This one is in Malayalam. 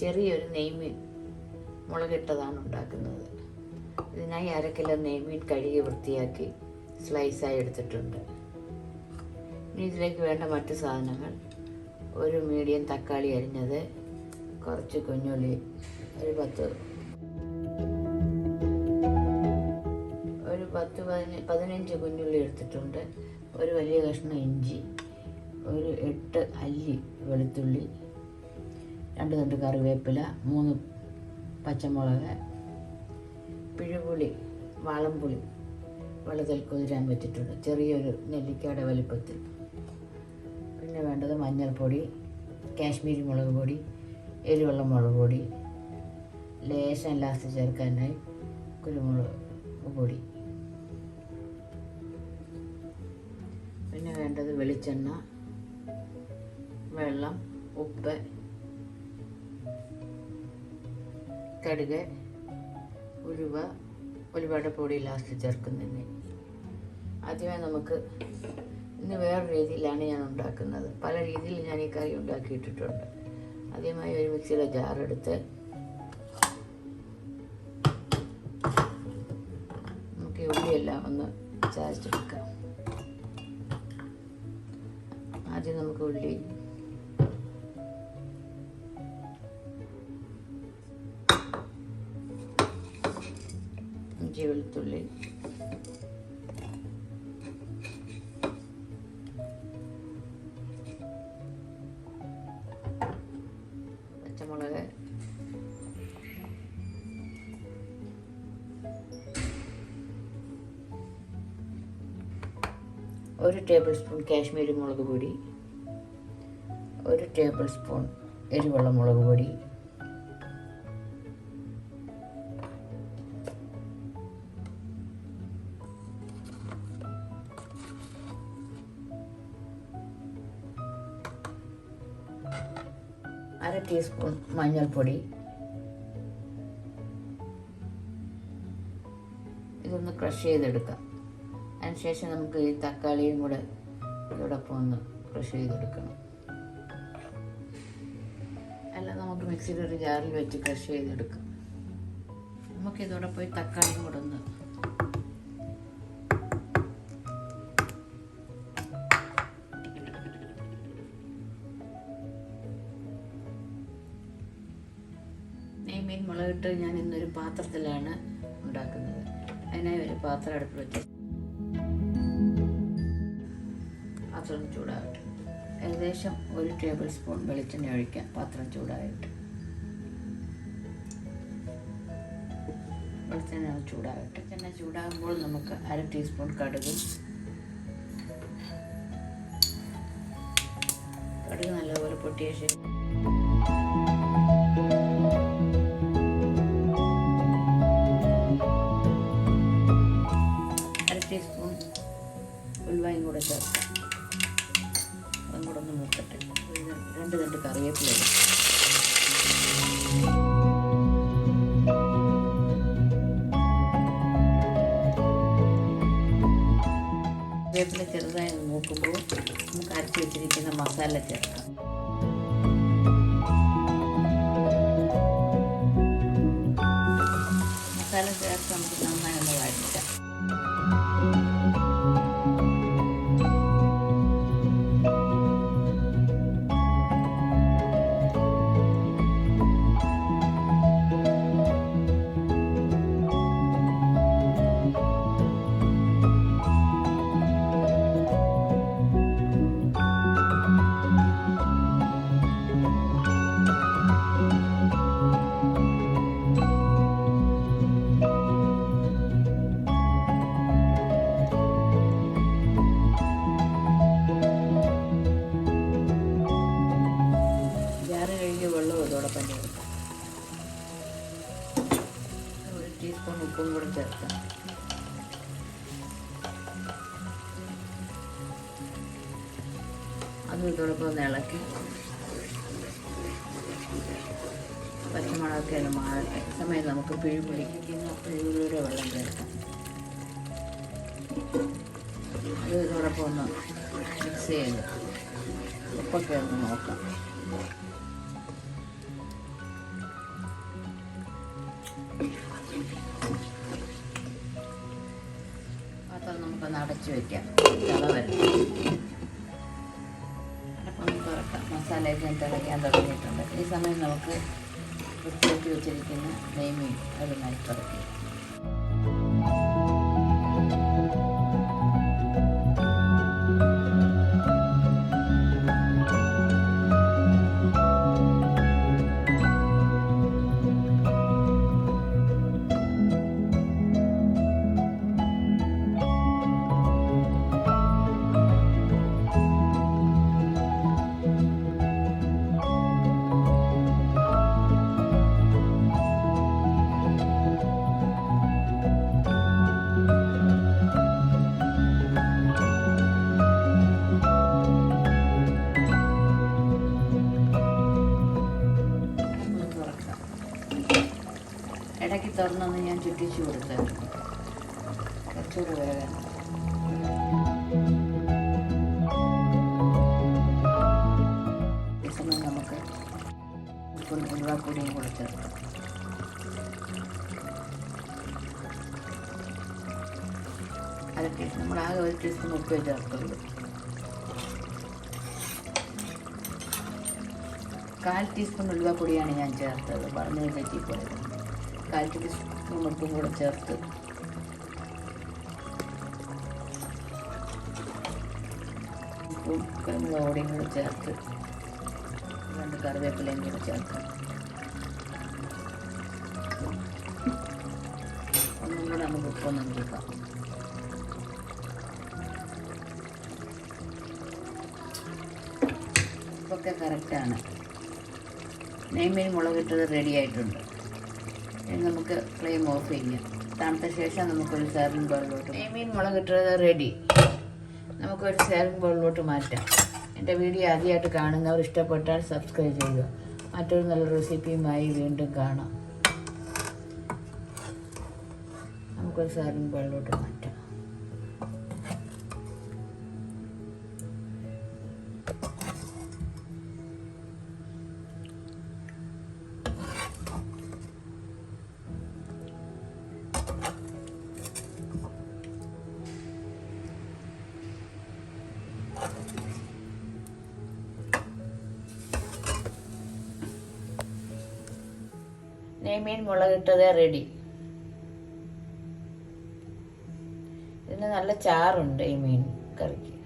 ചെറിയൊരു നെയ്മീൻ മുളകിട്ടതാണ് ഉണ്ടാക്കുന്നത്. ഇതിനായി അര കിലോ നെയ്മീൻ കഴുകി വൃത്തിയാക്കി സ്ലൈസായി എടുത്തിട്ടുണ്ട്. ഇനി ഇതിലേക്ക് വേണ്ട മറ്റു സാധനങ്ങൾ. ഒരു മീഡിയം തക്കാളി അരിഞ്ഞത് കുറച്ച് കുഞ്ഞുള്ളി ഒരു പത്ത് ഒരു പത്ത് പതിന പതിനഞ്ച് കുഞ്ഞുള്ളി എടുത്തിട്ടുണ്ട്. ഒരു വലിയ കഷ്ണം ഇഞ്ചി ഒരു എട്ട് അല്ലി വെളുത്തുള്ളി രണ്ട് തണ്ട് കറിവേപ്പില മൂന്ന് പച്ചമുളക് പിഴുപുളി വാളംപുളി വെള്ളത്തിൽ കുതിരാൻ വെച്ചിട്ടുണ്ട്. ചെറിയൊരു നെല്ലിക്കയുടെ വലിപ്പത്തിൽ. പിന്നെ വേണ്ടത് മഞ്ഞൾപ്പൊടി കാശ്മീരി മുളക് പൊടി എരിവെള്ള മുളക് പൊടി ലേശം ലാസ്റ്റ് ചേർക്കാനായി കുരുമുളക് പൊടി. പിന്നെ വേണ്ടത് വെളിച്ചെണ്ണ വെള്ളം ഉപ്പ് കടുക് ഉലുവ ഉലുവയുടെ പൊടി ലാസ്റ്റ് ചേർക്കുന്നതിന്. ആദ്യമേ നമുക്ക് ഇന്ന് വേറെ രീതിയിലാണ് ഞാൻ ഉണ്ടാക്കുന്നത്. പല രീതിയിൽ ഞാൻ ഈ കറി ഉണ്ടാക്കിയിട്ടിട്ടുണ്ട്. ആദ്യമായി ഒരു മിക്സിയുടെ ജാറെടുത്ത് നമുക്ക് ഉള്ളിയെല്ലാം ഒന്ന് ചായച്ചെടുക്കാം ആദ്യം നമുക്ക് ഉള്ളി ഇഞ്ചി വെളുത്തുള്ളി. പച്ചമുളക്. ഒരു ടേബിൾ സ്പൂൺ കാശ്മീരി മുളക് പൊടി. ഒരു ടേബിൾ സ്പൂൺ എരിവെള്ള മുളക് പൊടി. ടീസ്പൂൺ മഞ്ഞൾപ്പൊടി ഇതൊന്ന് ക്രഷ് ചെയ്തെടുക്കാം. അതിനുശേഷം നമുക്ക് ഈ തക്കാളിയും കൂടെ ഇതോടൊപ്പം ഒന്ന് ക്രഷ് ചെയ്തെടുക്കണം. അല്ല നമുക്ക് മിക്സിയിൽ ഒരു ജാറിൽ വെച്ച് ക്രഷ് ചെയ്തെടുക്കാം. നമുക്ക് ഇതോടൊപ്പം ഈ തക്കാളിയും കൂടെ ഒന്ന് മുളകിട്ട് ഞാൻ ഇന്നൊരു പാത്രത്തിലാണ് ഉണ്ടാക്കുന്നത്. അതിനായി ഒരു പാത്രം അടുപ്പ് വെച്ച് പാത്രം ചൂടാകട്ടെ. ഏകദേശം ഒരു ടേബിൾ സ്പൂൺ വെളിച്ചെണ്ണ ഒഴിക്കാം പാത്രം ചൂടായിട്ട്. വെളിച്ചെണ്ണ ചൂടാകട്ടെ. എണ്ണ ചൂടാകുമ്പോൾ നമുക്ക് അര ടീസ്പൂൺ കടുകും. കടുക് നല്ലപോലെ പൊട്ടിയ ശേഷം ഉൽവായും കൂടെ ചേർക്കാം. അതും കൂടെ ഒന്ന് മൂക്കട്ടെ. രണ്ട് രണ്ട് കറിവേപ്പില. കറിവേപ്പില ചെറുതായി നോക്കുമ്പോൾ നമുക്ക് അരച്ച് വെച്ചിരിക്കുന്ന മസാല ചേർക്കാം. ഉപ്പും കൂടെ ചേർക്കാം അതും ഇതോടൊപ്പം ഒന്ന് ഇളക്കി. പച്ചമുളകൊക്കെ ഒന്ന് മാറട്ടെ. സമയം നമുക്ക് പിഴിപിടിക്കുന്ന പിഴിയുടെ വെള്ളം ചേർക്കാം. അത് ഇതോടൊപ്പം ഒന്ന് മിക്സ് ചെയ്ത് ഉപ്പൊക്കെ ഒന്ന് നോക്കാം. പാത്രം നമുക്കൊന്ന് അടച്ചു വെക്കാം. തിള വരണം തുറക്കാം. മസാലയൊക്കെ തിളയ്ക്കാൻ തുടങ്ങിയിട്ടുണ്ട്. ഈ സമയം നമുക്ക് വൃത്തിയാക്കി വെച്ചിരിക്കുന്ന നെയ്മീൻ അത് നരിപ്പറക്കി തുറന്നൊന്ന് ഞാൻ ചുറ്റിച്ചു കൊടുത്തായിരുന്നു കുറച്ചുകൂടെ വേഗം നമുക്ക് ഉപ്പും ഉരുവാപ്പൊടിയും കൂടെ ചേർക്കാം. അര ടീസ്പൂൺ നമ്മളാകെ ഒരു ടീസ്പൂൺ ഉപ്പ് ചേർക്കുള്ളൂ കാൽ ടീസ്പൂൺ ഉലുവപ്പൊടിയാണ് ഞാൻ ചേർത്തത്. പറഞ്ഞത് തെറ്റിപ്പോയത് കാൽ ടീസ്പൂൺ ഉപ്പും കൂടെ ചേർത്ത്. ഉപ്പും കുരുമുളക് പൊടിയും കൂടെ ചേർത്ത്. രണ്ട് കറിവേപ്പിലയും കൂടെ ചേർക്കാം. ഒന്നും കൂടെ നമുക്ക് ഉപ്പൊന്ന് നോക്കാം ഉപ്പൊക്കെ കറക്റ്റാണ് നെയ്മീൻ മുളകിട്ടത് റെഡി ആയിട്ടുണ്ട്. നമുക്ക് ഫ്ലെയിം ഓഫ് ചെയ്യാം. തണുത്ത ശേഷം നമുക്കൊരു സെർവിങ് ബൗളിലോട്ട് മുളക് ഇട്ടത് റെഡി നമുക്കൊരു സെർവിങ് ബൗളിലോട്ട് മാറ്റാം. എന്റെ വീഡിയോ ആദ്യമായിട്ട് കാണുന്നവർ ഇഷ്ടപ്പെട്ടാൽ സബ്സ്ക്രൈബ് ചെയ്യുക. മറ്റൊരു നല്ല റെസിപ്പിയുമായി വീണ്ടും കാണാം. നമുക്കൊരു സെർവിങ് ബൗളിലോട്ട് മാറ്റാം. നെയ്മീൻ മുളകിട്ടത് റെഡി. ഇതിന് നല്ല ചാറുണ്ട് ഈ മീൻ കറിക്ക്.